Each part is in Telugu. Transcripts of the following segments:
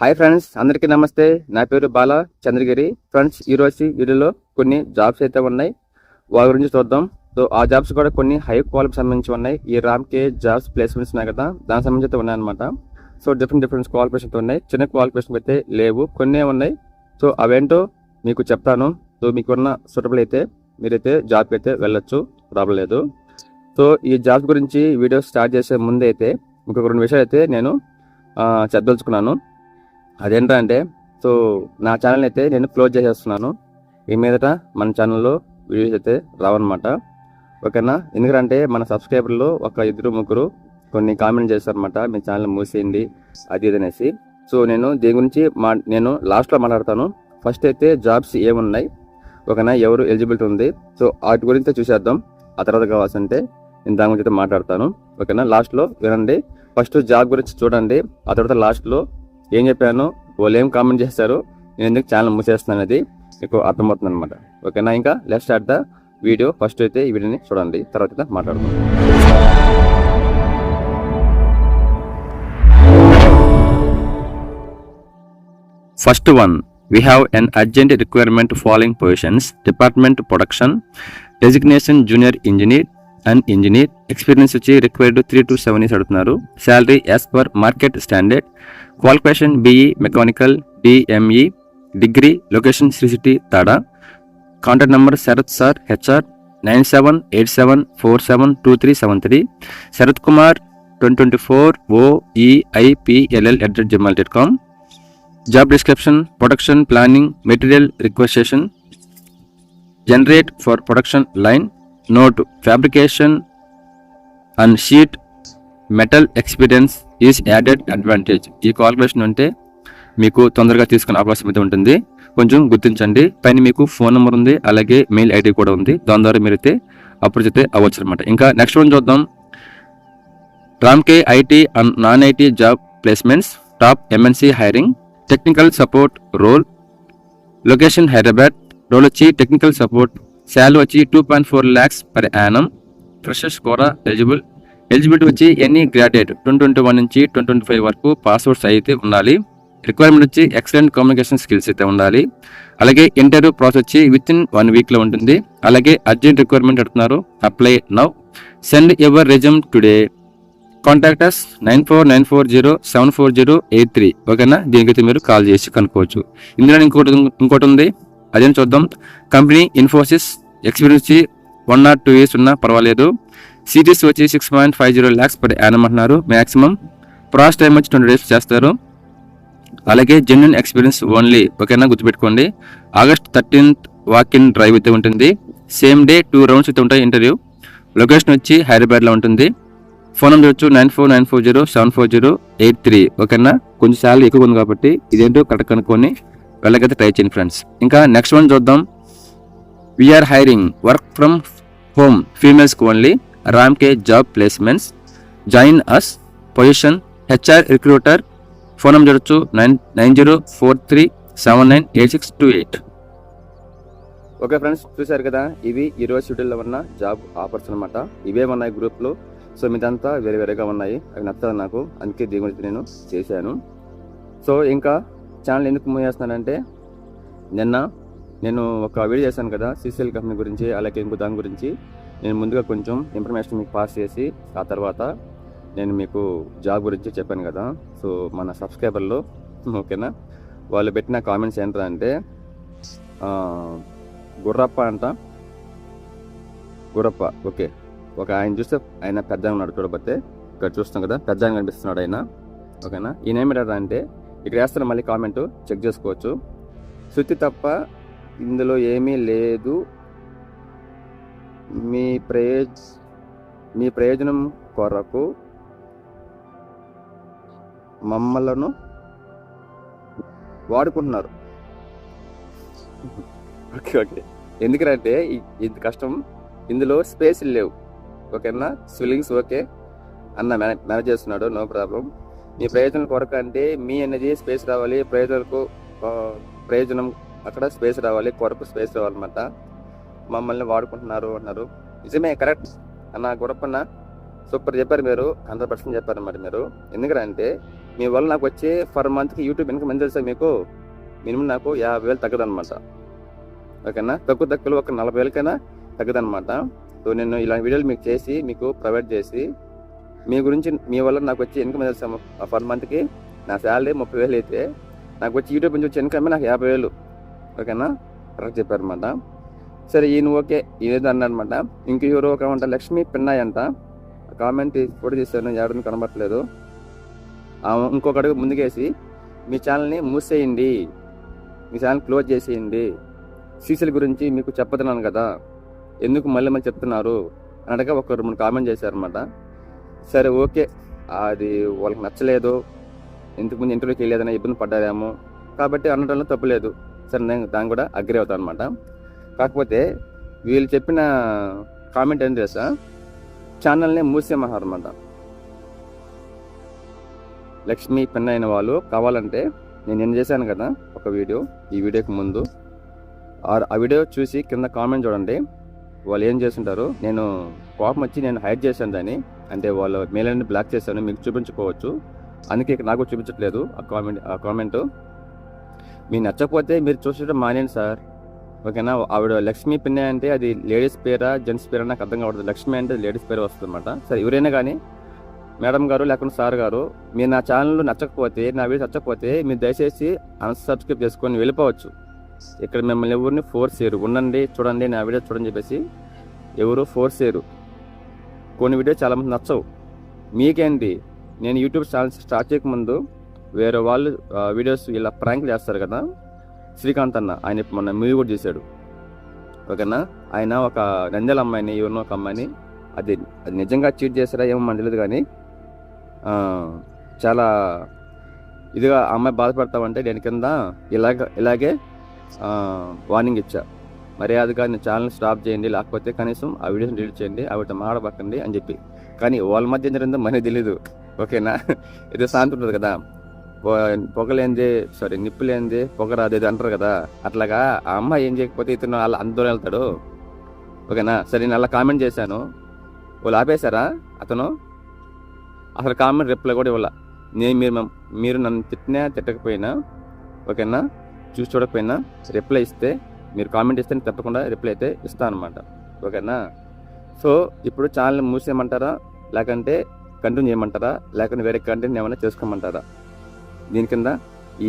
హాయ్ ఫ్రెండ్స్ అందరికీ నమస్తే. నా పేరు బాల చంద్రగిరి. ఫ్రెండ్స్ ఈరోజు వీడియోలో కొన్ని జాబ్స్ అయితే ఉన్నాయి. వాటి గురించి చూద్దాం. సో ఆ జాబ్స్ కూడా కొన్ని హై క్వాలిటీ సంబంధించి ఉన్నాయి. ఈ రామ్ కే జాబ్స్ ప్లేస్మెంట్స్ ఉన్నాయి కదా దానికి సంబంధించి అయితే ఉన్నాయన్నమాట. సో డిఫరెంట్ డిఫరెంట్ క్వాలిఫికేషన్ ఉన్నాయి. చిన్న క్వాలిఫికేషన్ అయితే లేవు. కొన్ని ఉన్నాయి. సో అవేంటో మీకు చెప్తాను. సో మీకున్న సూటబుల్ అయితే మీరైతే జాబ్కి అయితే వెళ్ళొచ్చు. ప్రాబ్లం లేదు. సో ఈ జాబ్స్ గురించి వీడియో స్టార్ట్ చేసే ముందైతే ఇంకొక రెండు విషయాలు అయితే నేను చెప్పదలుచుకున్నాను. అదేంటంటే సో నా ఛానల్ అయితే నేను క్లోజ్ చేసేస్తున్నాను. ఈ మీదట మన ఛానల్లో వీడియోస్ అయితే రావన్నమాట. ఓకేనా? ఎందుకంటే మన సబ్స్క్రైబర్లు ఒక ఇద్దరు ముగ్గురు కొన్ని కామెంట్ చేస్తారనమాట మీ ఛానల్ మూసేయండి అది ఇది అనేసి. సో నేను దీని గురించి మా నేను లాస్ట్లో మాట్లాడతాను. ఫస్ట్ అయితే జాబ్స్ ఏమున్నాయి? ఓకేనా? ఎవరు ఎలిజిబిలిటీ ఉంది? సో వాటి గురించి చూసేద్దాం. ఆ తర్వాత కావాల్సింటే నేను దాని గురించి అయితే మాట్లాడతాను. ఓకేనా? లాస్ట్లో వినండి. ఫస్ట్ జాబ్ గురించి చూడండి. ఆ తర్వాత లాస్ట్లో ఏం చెప్పాను? వాళ్ళు ఏం కామెంట్ చేస్తారు నేను ఎందుకు ఛానల్ మూసేస్తున్నాను అనేది మీకు అర్థమవుతుంది అనమాట ఓకేనా ఇంకా? Left start the video first అయితే ఈ వీడియోని చూడండి. తర్వాత అయితే మాట్లాడుకుందాం. First one we have an urgent requirement following positions department production designation junior engineer and engineer experience వచ్చి required three to seven years అడుగుతున్నారు. Salary as per market standard qualification BE mechanical DME degree location Sri City Tada contact number Sharath sir HR nine seven eight seven four seven two three seven three Sharath Kumar twenty twenty four OEIPLL at Gmail dot com job description production planning material requisition generate for production line note fabrication and sheet metal experience is added advantage ఈ క్వాలిఫికేషన్ ఉంటే మీకు తొందరగా తీసుకునే అవకాశం అయితే ఉంటుంది. కొంచెం గుర్తించండి. పైన మీకు ఫోన్ నెంబర్ ఉంది అలాగే మెయిల్ ఐడి కూడా ఉంది. దాని ద్వారా మీరైతే అప్రోచ్ అయితే అవ్వచ్చు అనమాట ఇంకా నెక్స్ట్ వన్ చూద్దాం. Ram K IT and non IT job placements top MNC hiring technical support role location Hyderabad role వచ్చి టెక్నికల్ సపోర్ట్ శాలరీ వచ్చి two point four lakhs per annum freshers కూడా ఎలిజిబుల్ ఎలిజిబిలిటీ వచ్చి any graduate? Twenty twenty one నుంచి ట్వంటీ ట్వంటీ ఫైవ్ వరకు పాస్వర్డ్స్ అయితే ఉండాలి. రిక్వైర్మెంట్ వచ్చి ఎక్సలెంట్ కమ్యూనికేషన్ స్కిల్స్ అయితే ఉండాలి. అలాగే ఇంటర్వ్యూ ప్రాసెస్ వచ్చి విత్ ఇన్ వన్ వీక్లో ఉంటుంది. అలాగే అర్జెంట్ రిక్వైర్మెంట్ అడుగుతున్నారు. Apply now. Send ever resume today. Contact us nine four nine four zero seven four zero eight three. ఓకేనా? దీనికైతే మీరు కాల్ చేసి కనుక్కోవచ్చు. ఇందులో ఇంకోటి ఇంకోటి ఉంది. అదేం చూద్దాం. కంపెనీ ఇన్ఫోసిస్ ఎక్స్పీరియన్స్ వచ్చి వన్ నాట్ టూ ఇయర్స్ ఉన్నా పర్వాలేదు. సిటీస్ వచ్చి six point five zero lakhs per annum అంటున్నారు. మ్యాక్సిమం ప్రాస్ టైం వచ్చి ట్వంటీ డేస్ చేస్తారు. అలాగే జెన్యున్ ఎక్స్పీరియన్స్ ఓన్లీ ఓకేనా? గుర్తుపెట్టుకోండి. August thirteenth walk in drive అయితే ఉంటుంది. సేమ్ డే టూ రౌండ్స్ అయితే ఉంటాయి ఇంటర్వ్యూ లొకేషన్ వచ్చి హైదరాబాద్లో ఉంటుంది. ఫోన్ నెంబర్ వచ్చి nine four nine four zero seven four zero eight three ఓకేనా? కొంచెం శాలరీ ఎక్కువ ఉంది కాబట్టి ఇదేంటో కరెక్ట్ కనుక్కొని వెళ్ళకైతే ట్రై చేయండి ఫ్రెండ్స్ ఇంకా నెక్స్ట్ వన్ చూద్దాం. We are hiring work from home ఫీమేల్స్కి only Ram K job placements join us position HR recruiter phone number చూడొచ్చు nine nine zero four three seven nine eight six two eight okay friends చూశారు కదా? ఇవి ఈ షెడ్యూల్లో ఉన్న జాబ్ ఆఫర్స్ అనమాట ఇవే ఉన్నాయి గ్రూప్లో సో మీదంతా వేరే వేరేగా ఉన్నాయి. అవి నచ్చదు నాకు. అందుకే దీని గురించి నేను చేశాను. సో ఇంకా ఛానల్ ఎందుకు మూవ్ చేస్తున్నానంటే నిన్న నేను ఒక వీడియో చేశాను కదా సిసిఎల్ కంపెనీ గురించి అలాగే ఇంకో దాని గురించి. నేను ముందుగా కొంచెం ఇన్ఫర్మేషన్ మీకు పాస్ చేసి ఆ తర్వాత నేను మీకు జాబ్ గురించి చెప్పాను కదా. సో మన సబ్స్క్రైబర్లు ఓకేనా? వాళ్ళు పెట్టిన కామెంట్స్ ఏంటంటే గుర్రప్ప అంట. గుర్రప్ప ఓకే. ఒక ఆయన చూస్తే ఆయన పెద్ద ఉన్నాడు చూడబోతే ఇక్కడ చూస్తాం కదా పెద్ద కనిపిస్తున్నాడు ఆయన. ఓకేనా? ఈయన ఏమిటాడు అంటే ఇక్కడ వేస్తారు మళ్ళీ కామెంట్ చెక్ చేసుకోవచ్చు. శృతి తప్ప ఇందులో ఏమీ లేదు. మీ ప్రయోజ మీ ప్రయోజనం కొరకు మమ్మలను వాడుకుంటున్నారు. Okay okay. ఎందుకంటే ఇ- ఇంత కష్టం. ఇందులో స్పేస్ లేవు. ఓకేనా? స్విల్లింగ్స్ ఓకే. అన్న మేనేజ్ మేనేజ్ చేస్తున్నాడు నో ప్రాబ్లం. మీ ప్రయోజనం కొరకు అంటే మీ అనేది స్పేస్ రావాలి. ప్రయోజనకు ఆ, ప్రయోజనం అక్కడ స్పేస్ రావాలి. కొరకు స్పేస్ రావాలన్నమాట. మమ్మల్ని వాడుకుంటున్నారు అన్నారు. నిజమే కరెక్ట్. అన్న గొడపన్న సూపర్ చెప్పారు మీరు. హండ్రెడ్ పర్సెంట్ చెప్పారు మరి మీరు. ఎందుకంటే మీ వల్ల నాకు వచ్చే ఫర్ మంత్కి యూట్యూబ్ ఇన్కమ్ ఎంత తెలుసా మీకు? మినిమం నాకు యాభై వేలు తగ్గదనమాట ఓకేనా? తక్కువ తక్కువలో ఒక నలభై వేలకైనా తగ్గదనమాట సో నేను ఇలాంటి వీడియోలు మీకు చేసి మీకు ప్రొవైడ్ చేసి మీ గురించి మీ వల్ల నాకు వచ్చే ఇన్కమ్ తెలుసా ఫర్ మంత్కి? నా శాలరీ ముప్పై వేలు అయితే నాకు వచ్చి యూట్యూబ్ నుంచి వచ్చే ఇన్కమ్ నాకు యాభై వేలు. ఓకేనా? కరెక్ట్ చెప్పారు అనమాట సరే ఈయన ఓకే ఈయన అన్నమాట. ఇంక ఎవరో ఒక అంట లక్ష్మి పిన్నాయి అంట. కామెంట్ కూడా చేశాను ఎవరిని కనబట్టలేదు ఇంకొక అడుగు ముందుకేసి మీ ఛానల్ని మూసేయండి. మీ ఛానల్ క్లోజ్ చేసేయండి. సీసీల గురించి మీకు చెప్పతున్నాను కదా. ఎందుకు మళ్ళీ మళ్ళీ చెప్తున్నారు? అనడగా ఒక రెండు మూడు కామెంట్ చేశారనమాట సరే ఓకే. అది వాళ్ళకి నచ్చలేదు. ఇంతకుముందు ఇంటర్వ్యూకి వెళ్ళేదని ఇబ్బంది పడ్డారేమో. కాబట్టి అనడంలో తప్పులేదు సరే నేను దాన్ని కూడా అగ్రి అవుతాను అనమాట కాకపోతే వీళ్ళు చెప్పిన కామెంట్ ఏం తెలుసా? ఛానల్ని మూసేమన్నారన్నమాట. లక్ష్మి పెన్ అయిన వాళ్ళు కావాలంటే నేను ఏం చేశాను కదా ఒక వీడియో ఈ వీడియోకి ముందు. ఆ- ఆ వీడియో చూసి కింద కామెంట్ చూడండి. వాళ్ళు ఏం చేస్తుంటారు నేను కోపం వచ్చి నేను హైడ్ చేశాను దాన్ని. అంటే వాళ్ళు మేలని బ్లాక్ చేశాను మీకు చూపించుకోవచ్చు. అందుకే ఇక నాకు చూపించట్లేదు ఆ కామెంట్ ఆ కామెంట్. మీరు నచ్చకపోతే మీరు చూసేటప్పుడు మానేయండి సార్. ఓకేనా? ఆవిడ లక్ష్మి పిన్నె అంటే అది లేడీస్ పేరా జెంట్స్ పేరా నాకు అర్థం కావడదు లక్ష్మి అంటే లేడీస్ పేరు వస్తుంది అనమాట సరే ఎవరైనా కానీ మేడం గారు లేకుండా సార్ గారు మీరు నా ఛానల్ నచ్చకపోతే నా వీడియో నచ్చకపోతే మీరు దయచేసి అన్సబ్స్క్రైబ్ చేసుకొని వెళ్ళిపోవచ్చు. ఇక్కడ మిమ్మల్ని ఎవరిని ఫోర్స్ చేయరు. ఉండండి చూడండి నా వీడియో చూడని చెప్పేసి ఎవరు ఫోర్స్ చేయరు. కొన్ని వీడియో చాలామంది నచ్చవు. మీకేంటి? నేను యూట్యూబ్ ఛానల్ స్టార్ట్ చేయకముందు వేరే వాళ్ళు వీడియోస్ ఇలా ప్రాంక్ చేస్తారు కదా? శ్రీకాంత్ అన్న ఆయన మొన్న మూవీ కూడా చేశాడు. ఓకేనా? ఆయన ఒక నంద్యాల అమ్మాయిని ఎవరినో ఒక అమ్మాయిని అది అది నిజంగా చీట్ చేస్తారా ఏమో మనకు తెలియదు కానీ చాలా ఇదిగా ఆ అమ్మాయి బాధపడతామంటే నేను కింద ఇలాగ ఇలాగే వార్నింగ్ ఇచ్చా. మర్యాదగా నేను ఛానల్ స్టాప్ చేయండి లేకపోతే కనీసం ఆ వీడియోని డిలీట్ చేయండి ఆవిడ మాడబక్కండి అని చెప్పి. కానీ వాళ్ళ మధ్య జరిగిందో మనకి తెలీదు. ఓకేనా? ఇది శాంతి ఉంటుంది కదా. పొగలేంది సారీ నిప్పులేంది పొగ రాదు ఇది అంటారు కదా అట్లాగా ఆ అమ్మాయి ఏం చేయకపోతే ఇతను వాళ్ళ అందరూ వెళ్తాడు. ఓకేనా? సరే నేను అలా కామెంట్ చేశాను. వాళ్ళు ఆపేశారా అతను? అసలు కామెంట్ రిప్లై కూడా ఇవ్వాల. నేను మీరు మీరు నన్ను తిట్టినా తిట్టకపోయినా ఓకేనా? చూసి చూడకపోయినా రిప్లై ఇస్తే మీరు కామెంట్ ఇస్తే నేను తప్పకుండా రిప్లై అయితే ఇస్తాను అనమాట ఓకేనా? సో ఇప్పుడు ఛానల్ మూసేయమంటారా? లేకంటే కంటిన్యూ చేయమంటారా? లేకుంటే వేరే కంటెంట్ ఏమైనా చేసుకోమంటారా? దీని కింద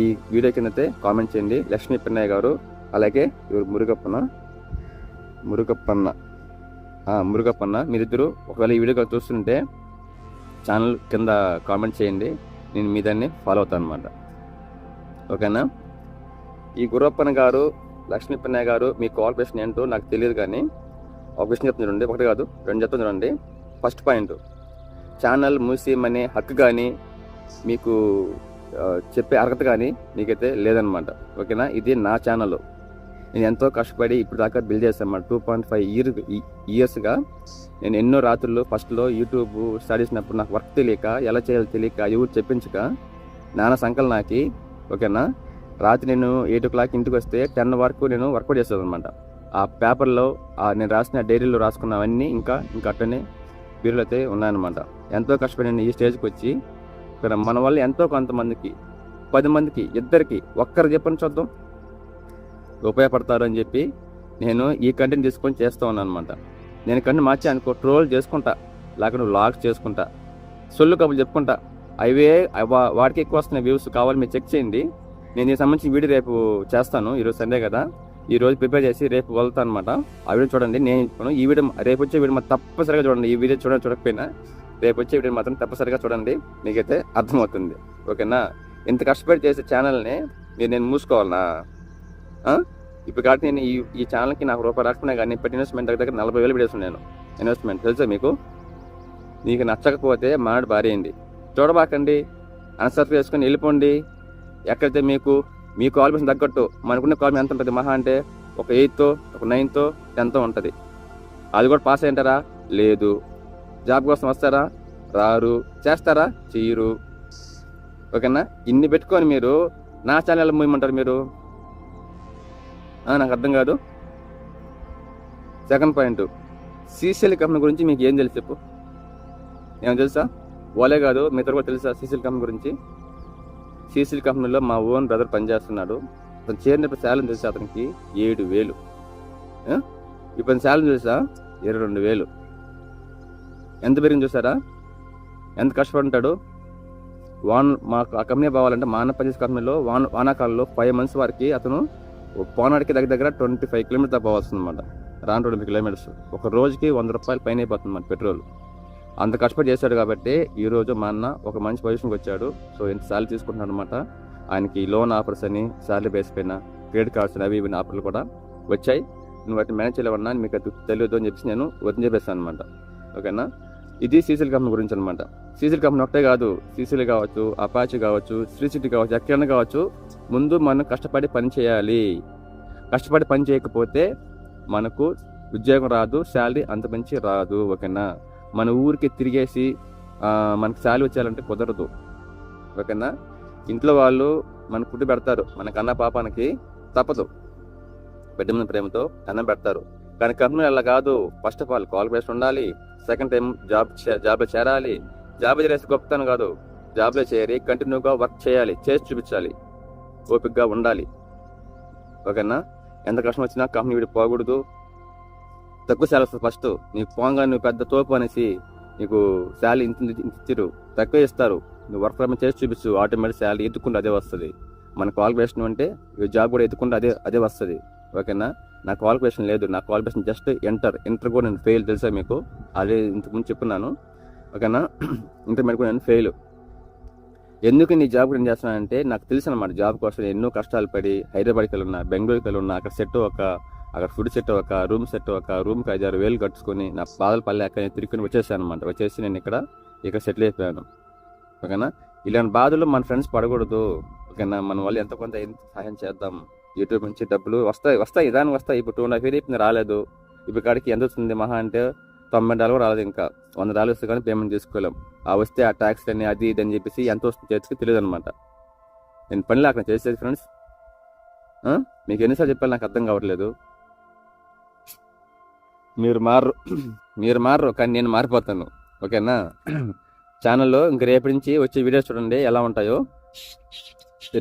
ఈ వీడియో కిందతే కామెంట్ చేయండి. లక్ష్మీ పిన్నయ్య గారు అలాగే ఇವರು మురుగప్పన మురుగప్పన్న. మురుగప్పన్న. మీరిద్దరు ఒకవేళ ఈ వీడియో చూస్తుంటే ఛానల్ కింద కామెంట్ చేయండి. నేను మీ దాన్ని ఫాలో అవుతాను అనమాట ఓకేనా? ఈ గురప్పన్న గారు లక్ష్మీ పిన్నయ్య గారు మీ కోఆపరేషన్ ఏంటో నాకు తెలియదు కానీ ఒక విషయం చెప్తుంది చూడండి. ఒకటి కాదు రెండు చెప్తుంది చూడండి. ఫస్ట్ పాయింట్ ఛానల్ మూసేయమనే హక్కు కానీ మీకు చెప్పే అర్హత కానీ మీకైతే లేదనమాట ఓకేనా? ఇది నా ఛానల్ నేను ఎంతో కష్టపడి ఇప్పుడు దాకా బిల్డ్ చేశాను టూ పాయింట్ ఫైవ్ ఇయర్ ఇయర్స్గా నేను ఎన్నో రాత్రులు ఫస్ట్లో యూట్యూబ్ స్టార్ట్ చేసినప్పుడు నాకు వర్క్ తెలియక ఎలా చేయాలో తెలియక ఎవరు చెప్పించక నాన్న సంకల్ నాకి ఓకేనా? రాత్రి నేను ఎయిట్ ఓ క్లాక్ ఇంటికి వస్తే టెన్ వరకు నేను వర్కౌట్ చేస్తాను అనమాట ఆ పేపర్లో నేను రాసిన డైరీలో రాసుకున్నవన్నీ ఇంకా ఇంకా అట్టనే బీరులు అయితే ఉన్నాయన్నమాట. ఎంతో కష్టపడి నేను ఈ స్టేజ్కి వచ్చి ఇక్కడ మన వల్ల ఎంతో కొంతమందికి పది మందికి ఇద్దరికి ఒక్కరు చెప్పని చూద్దాం. ఉపయోగపడతారు అని చెప్పి నేను ఈ కంటెంట్ తీసుకొని చేస్తూ ఉన్నాను అనమాట నేను కంటెంట్ మార్చి అనుకో ట్రోల్ చేసుకుంటా లేకుంటే వ్లాగ్స్ చేసుకుంటా సొల్లు కబులు చెప్పుకుంటా. అవే వా- వాటికి ఎక్కువ వస్తున్నాయి వ్యూస్ కావాలి మీరు చెక్ చేయండి. నేను దీనికి సంబంధించి వీడియో రేపు చేస్తాను ఈరోజు సండే కదా. ఈ రోజు ప్రిపేర్ చేసి రేపు వెళ్తా అనమాట ఆ వీడియో చూడండి నేను ఇచ్చుకోను ఈ వీడియో రేపు వచ్చే వీడియో మాత్రం తప్పనిసరిగా చూడండి. ఈ వీడియో చూడండి చూడకపోయినా రేపు వచ్చే వీడియో మాత్రం తప్పనిసరిగా చూడండి. మీకైతే అర్థమవుతుంది. ఓకేనా? ఇంత కష్టపడి చేసే ఛానల్ని మీరు నేను మూసుకోవాలనా? ఇప్పుడు కాబట్టి నేను ఈ ఈ ఛానల్కి నాకు రూపాయి రాకపోయినా కానీ ఇప్పటి ఇన్వెస్ట్మెంట్ దగ్గర దగ్గర నలభై వేలు వీడియోస్ నేను ఇన్వెస్ట్మెంట్ తెలుసా మీకు? మీకు నచ్చకపోతే మాడు భారేయండి చూడబాకండి. అన్సర్ఫ్ చేసుకొని వెళ్ళిపోండి. ఎక్కడైతే మీకు మీ క్వాలిఫికేషన్ తగ్గట్టు మనకున్న క్వాలిఫికేషన్ ఎంత ఉంటుంది? మహా అంటే ఒక ఎయిత్ ఒక నైన్త్ టెన్త్ ఉంటుంది. అది కూడా పాస్ అయ్యంటారా? లేదు. జాబ్ కోసం వస్తారా? రారు. చేస్తారా? చెయ్యరు ఓకేనా? ఇన్ని పెట్టుకొని మీరు నా ఛానల్ మూయమంటారు మీరు? నాకు అర్థం కాదు. Second point. సీసీఎల్ కంపెనీ గురించి మీకు ఏం తెలుసు చెప్పు. ఏమో తెలుసా? ఓలే కాదు మీ కూడా తెలుసా సీసీఎల్ కంపెనీ గురించి? సీసీల్ కంపెనీలో మా ఓన్ బ్రదర్ పనిచేస్తున్నాడు. అతను చేరినప్పుడు శాలం తెలిసి అతనికి ఏడు వేలు. ఇప్పుడు శాలం చూసా ఇరవై రెండు వేలు. ఎంత పెరిగింది చూసారా? ఎంత కష్టపడుంటాడు? వాన్ మాకు ఆ కంపెనీ పోవాలంటే మా అన్న పనిచేసే కంపెనీలో వాన వానాకాలంలో ఫైవ్ మంత్స్ వరకు అతను పోనాడికి దగ్గర దగ్గర ట్వంటీ ఫైవ్ కిలోమీటర్ పోవాల్సింది అనమాట రాను రెండు కిలోమీటర్స్ ఒక రోజుకి వంద రూపాయలు పైన అయిపోతుంది మన పెట్రోల్. అంత కష్టపడి చేశాడు కాబట్టి ఈరోజు మా అన్న ఒక మంచి పొజిషన్కి వచ్చాడు. సో ఎంత శాలరీ తీసుకుంటున్నాడు అనమాట ఆయనకి లోన్ ఆఫర్స్ అని శాలరీ బేస్ పైన క్రెడిట్ కార్డ్స్ అవి ఇవి ఆఫర్లు కూడా వచ్చాయి. నువ్వు వాటిని మేనేజ్ చేయలేవన్నా మీకు అది తెలియదు అని చెప్పేసి నేను వదిలి చెప్పేస్తాను అనమాట ఓకేనా? ఇది సీసీల్ కంపెనీ గురించి అనమాట సీసీల్ కంపెనీ ఒకటే కాదు సీసీలు కావచ్చు అపాచీ కావచ్చు శ్రీ సిటీ కావచ్చు ఎక్కడైనా కావచ్చు. ముందు మనం కష్టపడి పని చేయాలి. కష్టపడి పని చేయకపోతే మనకు ఉద్యోగం రాదు శాలరీ అంత మంచి రాదు. ఓకేనా? మన ఊరికి తిరిగేసి మనకి శాలరీ వచ్చేయాలంటే కుదరదు. ఓకేనా? ఇంట్లో వాళ్ళు మన ఫుడ్ పెడతారు. మన కన్న పాపానికి తప్పదు. బిడ్డ మీద ప్రేమతో అన్నం పెడతారు. కానీ కంపెనీ అలా కాదు. ఫస్ట్ ఆఫ్ ఆల్ క్వాలిఫికేషన్ ఉండాలి. సెకండ్ టైం జాబ్ జాబ్లో చేరాలి. జాబ్ చేసి గొప్పతనం కాదు. జాబ్లో చేరి కంటిన్యూగా వర్క్ చేయాలి. చేసి చూపించాలి. ఓపికగా ఉండాలి. ఓకేనా? ఎంత కష్టం వచ్చినా కంపెనీ వీడి పోకూడదు. తక్కువ శాలరీ వస్తుంది ఫస్ట్. నీకు పోంగా నువ్వు పెద్ద తోపు అనేసి నీకు శాలరీ ఇంత ఇంత ఇచ్చారు. తక్కువ ఇస్తారు. నువ్వు వర్క్ ఫ్రమ్ చేసి చూపించు. ఆటోమేటిక్ శాలరీ ఎత్తుకుంటే అదే వస్తుంది. మన క్వాలిఫికేషన్ అంటే జాబ్ కూడా ఎత్తుకుంటే అదే అదే వస్తుంది. ఓకేనా? నా క్వాలిఫికేషన్ లేదు. నా క్వాలిఫికేషన్ జస్ట్ ఎంటర్. ఇంటర్ కూడా నేను ఫెయిల్ తెలుసా మీకు? అదే ఇంతకుముందు చెప్పున్నాను ఓకేనా? ఇంటర్మీడియట్ కూడా నేను ఫెయిల్. ఎందుకు నీ జాబ్ కూడా చేస్తున్నానంటే నాకు తెలుసు అనమాట జాబ్ కోసం ఎన్నో కష్టాలు పడి హైదరాబాద్కి వెళ్ళి ఉన్నా బెంగళూరుకి వెళ్ళి ఉన్నా అక్కడ సెట్ ఒక అక్కడ ఫుడ్ సెట్ ఒక రూమ్ సెట్ ఒక రూమ్కి ఐదారు వేలు కట్టుకొని నా బాధలు పల్లెక తిరుక్కుని వచ్చేసాను అనమాట వచ్చేసి నేను ఇక్కడ ఇక్కడ సెటిల్ అయిపోయాను. ఓకేనా? ఇలాంటి బాధలు మన ఫ్రెండ్స్ పడకూడదు. ఓకేనా? మన వాళ్ళు ఎంత కొంత ఎంత సహాయం చేద్దాం? యూట్యూబ్ నుంచి డబ్బులు వస్తాయి వస్తాయి దానికి వస్తాయి. ఇప్పుడు టూ అండ్ హాఫ్ ఇయర్ రాలేదు. ఇప్పుడు కాడికి ఎంత వస్తుంది మహా అంటే తొంభై డాలర్ రాలేదు ఇంకా. వంద డాలర్ వస్తే కానీ పేమెంట్ తీసుకోలేం ఆ వస్తే ఆ ట్యాక్స్ అని అది ఇది అని చెప్పేసి ఎంత వస్తుంది చేతికి తెలియదు అనమాట నేను పనిలో అక్కడ చేసేది ఫ్రెండ్స్ మీకు ఎన్నిసార్లు చెప్పాలి నాకు అర్థం కావట్లేదు. మీరు మారు మీరు మారరు కానీ నేను మారిపోతాను. ఓకేనా? ఛానల్లో ఇంక రేపటి నుంచి వచ్చే వీడియోస్ చూడండి ఎలా ఉంటాయో.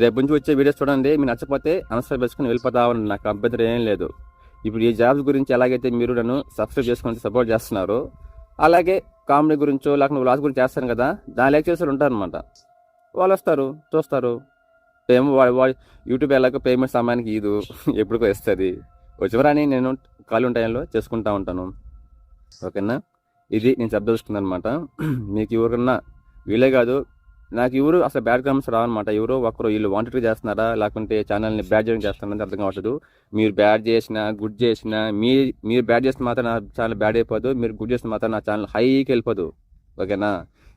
రేపు నుంచి వచ్చే వీడియోస్ చూడండి మీరు నచ్చపోతే అన్సబ్స్క్రైబ్ చేసుకుని వెళ్ళిపోతావని నాకు అభ్యంతరం ఏం లేదు. ఇప్పుడు ఈ జాబ్స్ గురించి ఎలాగైతే మీరు నన్ను సబ్స్క్రైబ్ చేసుకుని సపోర్ట్ చేస్తున్నారు అలాగే కామెడీ గురించో లేకపోతే లాస్ గురించి చేస్తాను కదా దాని లెక్చర్స్లు ఉంటారు అనమాట వాళ్ళు వస్తారు చూస్తారు. ఏమో వాడు యూట్యూబ్ ఎలాగో పేమెంట్ సమయానికి ఇది ఎప్పుడుకో ఇస్తుంది. చివరాని నేను ఖాళీ టైంలో చేసుకుంటా ఉంటాను. ఓకేనా? ఇది నేను చెప్పదలుచుకున్నాను అనమాట మీకు ఎవరికన్నా వీలే కాదు నాకు ఎవరు అసలు బ్యాడ్ కామెంట్స్ రావన్నమాట ఎవరో ఒకరు వీళ్ళు వాంటెడ్గా చేస్తున్నారా? లేకుంటే ఛానల్ని బ్యాడ్ చేయడం చేస్తున్నారని అర్థం కావట్లేదు. మీరు బ్యాడ్ చేసినా గుడ్ చేసినా మీ మీరు బ్యాడ్ చేసిన మాత్రం నా ఛానల్ బ్యాడ్ అయిపోదు. మీరు గుడ్ చేసిన మాత్రం నా ఛానల్ హైకి వెళ్ళిపోదు. ఓకేనా?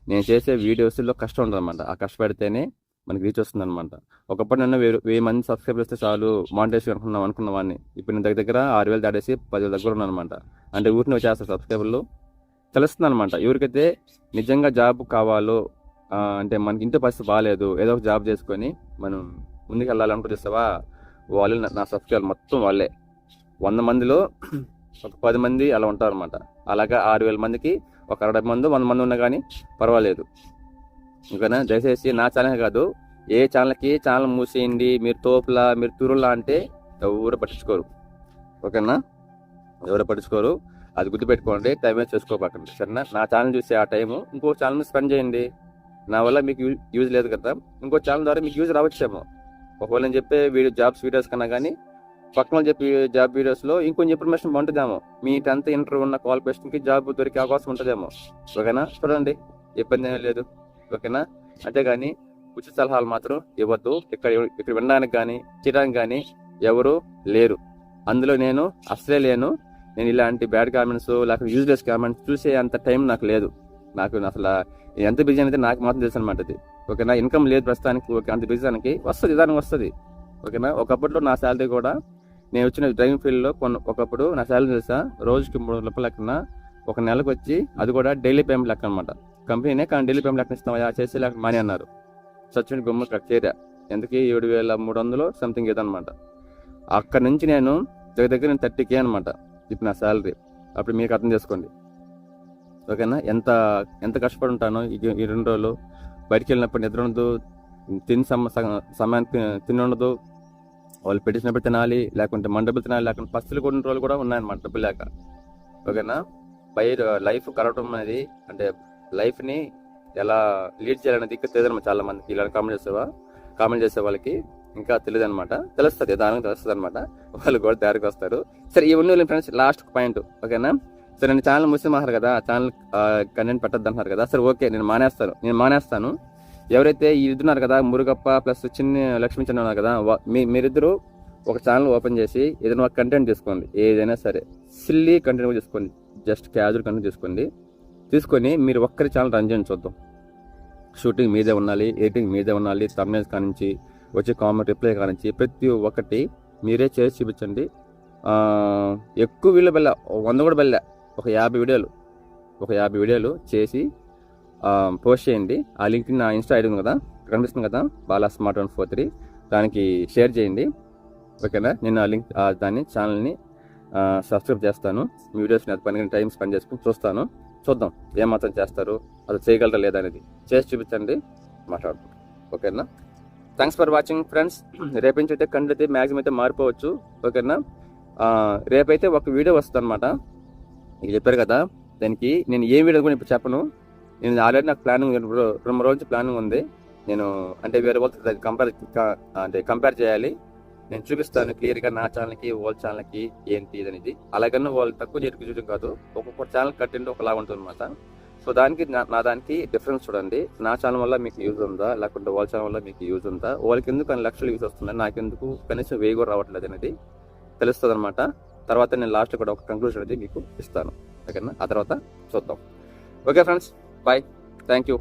నేను చేసే వీడియోస్లో కష్టం ఉంటుందన్నమాట. ఆ కష్టపడితేనే మనకి రీచ్ వస్తుంది అనమాట ఒకప్పుడు నన్ను వెయ్యి వెయ్యి మంది సబ్స్క్రైబ్ చేస్తే చాలు మానిటైజ్ అనుకున్నాం అనుకున్న వాడిని. ఇప్పుడు నేను దగ్గర దగ్గర ఆరు వేలు దాటేసి పదివేల దగ్గర ఉన్నాను అనమాట అంటే ఊరిని వచ్చేస్తారు సబ్స్క్రైబర్లు తెలుస్తుంది అనమాట ఎవరికైతే నిజంగా జాబ్ కావాలో అంటే మనకి ఇంటి పరిస్థితి బాగాలేదు ఏదో ఒక జాబ్ చేసుకొని మనం ముందుకు వెళ్ళాలనుకుంటేస్తావా వాళ్ళు నా- నా సబ్స్క్రైబర్ మొత్తం వాళ్ళే. వంద మందిలో ఒక పది మంది అలా ఉంటారు అనమాట అలాగా ఆరు వేల మందికి ఒక అరవై మంది వంద మంది ఉన్నా కానీ పర్వాలేదు. ఓకేనా? దయచేసి నా ఛానల్ కాదు ఏ ఛానల్కి ఛానల్ మూసేయండి మీరు తోపులా మీరు తురులా అంటే ఎవరు పట్టించుకోరు. ఓకేనా? ఎవరు పట్టించుకోరు. అది గుర్తుపెట్టుకోండి టైం వేస్ట్ చేసుకోకండి. సరేనా? నా ఛానల్ చూసి ఆ టైము ఇంకో ఛానల్ స్పెండ్ చేయండి. నా వల్ల మీకు యూజ్ లేదు కదా? ఇంకో ఛానల్ ద్వారా మీకు యూజ్ రావచ్చేమో. ఒకవేళ నేను చెప్పే వీడియో జాబ్స్ వీడియోస్ కన్నా కానీ పక్కన వాళ్ళు చెప్పే జాబ్ వీడియోస్లో ఇంకొంచెం ఇన్ఫర్మేషన్ బాగుంటుందేమో మీ టెన్త్ ఇంటర్ ఉన్న క్వాలిఫికేషన్కి జాబ్ దొరికే అవకాశం ఉంటుందేమో. ఓకేనా? చూడండి. ఇబ్బంది ఏమీ లేదు. ఓకేనా? అంతేగాని ఉచిత సలహాలు మాత్రం ఇవ్వద్దు. ఇక్కడ ఇక్కడ వినడానికి కానీ చేయడానికి కానీ ఎవరు లేరు. అందులో నేను అసలే లేను. నేను ఇలాంటి బ్యాడ్ కామెంట్స్ లేకపోతే యూజ్లెస్ కామెంట్స్ చూసే అంత టైం నాకు లేదు. నాకు అసలు ఎంత బిజీ అనేది నాకు మాత్రం తెలుసు అనమాట అది. ఓకేనా? ఇన్కమ్ లేదు ప్రస్తుతానికి. ఓకే అంత బిజీకి వస్తుంది దానికి వస్తుంది. ఓకేనా? ఒకప్పట్లో నా శాలరీ కూడా నేను వచ్చిన డ్రైవింగ్ ఫీల్డ్లో కొన్ని ఒకప్పుడు నా శాలరీ తెలుసా? రోజుకి మూడు వందల రూపాయలు లెక్కన ఒక నెలకు వచ్చి అది కూడా డైలీ పేమెంట్ లెక్క అనమాట కంపెనీనే కానీ ఢిల్లీ పేమెంట్ లెక్క ఇస్తాం చేసి లేక మాని అన్నారు. సచిన్ గుమ్మ అక్కడ చేరా ఎందుకు ఏడు వేల మూడు వందలు సంథింగ్ ఇదనమాట అక్కడి నుంచి నేను దగ్గర దగ్గర నేను థర్టీ కే అనమాట ఇప్పుడు నా శాలరీ అప్పుడు మీకు అర్థం చేసుకోండి. ఓకేనా? ఎంత ఎంత కష్టపడి ఉంటానో ఈ ఈ రెండు రోజులు. బయటికి వెళ్ళినప్పుడు నిద్ర ఉండదు తిని సమ సమయానికి తిని ఉండదు. వాళ్ళు పెట్టించినప్పుడు తినాలి లేకుంటే మన తినాలి లేకుంటే పస్తులు కొన్ని రోజులు కూడా ఉన్నాయన్నమాట డబ్బులు లేక. ఓకేనా? బయట లైఫ్ కలవటం అనేది అంటే లైఫ్ని ఎలా లీడ్ చేయాలనేది ఇంకా తెలియదు చాలా మందికి ఇలా కామెంట్ చేసేవా కామెంట్ చేసే వాళ్ళకి ఇంకా తెలియదు అనమాట తెలుస్తుంది దానికి తెలుస్తుంది అనమాట వాళ్ళు కూడా దారికి వస్తారు. సరే ఇవన్నీ ఫ్రెండ్స్ లాస్ట్ పాయింట్ ఓకేనా? సరే నేను ఛానల్ మూసేమన్నారు అన్నారు కదా ఛానల్ కంటెంట్ పెట్టద్దు అంటున్నారు కదా సరే ఓకే నేను మానేస్తాను. నేను మానేస్తాను. ఎవరైతే ఈ ఇద్దరున్నారు కదా మురుగప్ప ప్లస్ చిన్న లక్ష్మీ చిన్న ఉన్నారు కదా మీ మీరిద్దరు ఒక ఛానల్ ఓపెన్ చేసి ఏదైనా ఒక కంటెంట్ తీసుకోండి. ఏదైనా సరే సిల్లీ కంటెంట్ కూడా తీసుకోండి. జస్ట్ క్యాజువల్ కంటెంట్ తీసుకోండి. తీసుకొని మీరు ఒక్కరి ఛానల్ రన్ చేయండి చూద్దాం. షూటింగ్ మీదే ఉండాలి ఎడిటింగ్ మీదే ఉండాలి తమ్నేజ్ కానించి వచ్చే కామెంట్ రిప్లై కానించి ప్రతి ఒక్కటి మీరే చేసి చూపించండి. ఎక్కువ వీళ్ళు బెల్ల వంద కూడా బెల్ల ఒక యాభై వీడియోలు ఒక యాభై వీడియోలు చేసి పోస్ట్ చేయండి. ఆ లింక్ నా ఇన్స్టా ఐడి ఉంది కదా కనిపిస్తుంది కదా Bala smart one four three దానికి షేర్ చేయండి. ఓకేనా? నేను ఆ లింక్ దాన్ని ఛానల్ని సబ్స్క్రైబ్ చేస్తాను. మీ వీడియోస్ని అది పని టైం స్పెండ్ చేసుకుని చూస్తాను. చూద్దాం ఏమాత్రం చేస్తారు అది చేయగలరా లేదా అనేది. చేసి చూపించండి మాట్లాడుకుంటాం ఓకేనా? థ్యాంక్స్ ఫర్ వాచింగ్ ఫ్రెండ్స్ రేపు నుంచి అయితే కండ్లు అయితే మ్యాక్సిమం అయితే మారిపోవచ్చు. ఓకేనా? రేపైతే ఒక వీడియో వస్తుంది అనమాట చెప్పారు కదా దానికి నేను ఏ వీడియో కూడా ఇప్పుడు చెప్పను. నేను ఆల్రెడీ నాకు ప్లానింగ్ రెండు రోజు ప్లానింగ్ ఉంది. నేను అంటే వేరే వాళ్ళతో కంపేర్ అంటే కంపేర్ చేయాలి. నేను చూపిస్తాను క్లియర్గా నా ఛానల్కి వాళ్ళ ఛానల్కి ఏంటి అనేది అలాగన్నా వాళ్ళు తక్కువ చేతికి చూడడం కాదు ఒక్కొక్క ఛానల్ కంటెంట్ ఒకలా ఉంటుంది అనమాట సో దానికి నా నా దానికి డిఫరెన్స్ చూడండి. నా ఛానల్ వల్ల మీకు యూజ్ ఉందా? లేకుంటే వాళ్ళ ఛానల్ వల్ల మీకు యూజ్ ఉందా? వాళ్ళకి ఎందుకు అన్ని లక్షలు యూజ్ వస్తుంది నాకెందుకు? కనీసం వేయి కూడా రావట్లేదు అనేది తెలుస్తుంది అనమాట తర్వాత నేను లాస్ట్ కూడా ఒక కంక్లూజన్ అనేది మీకు ఇస్తాను. ఓకేనా? ఆ తర్వాత చూద్దాం. Okay friends bye. Thank you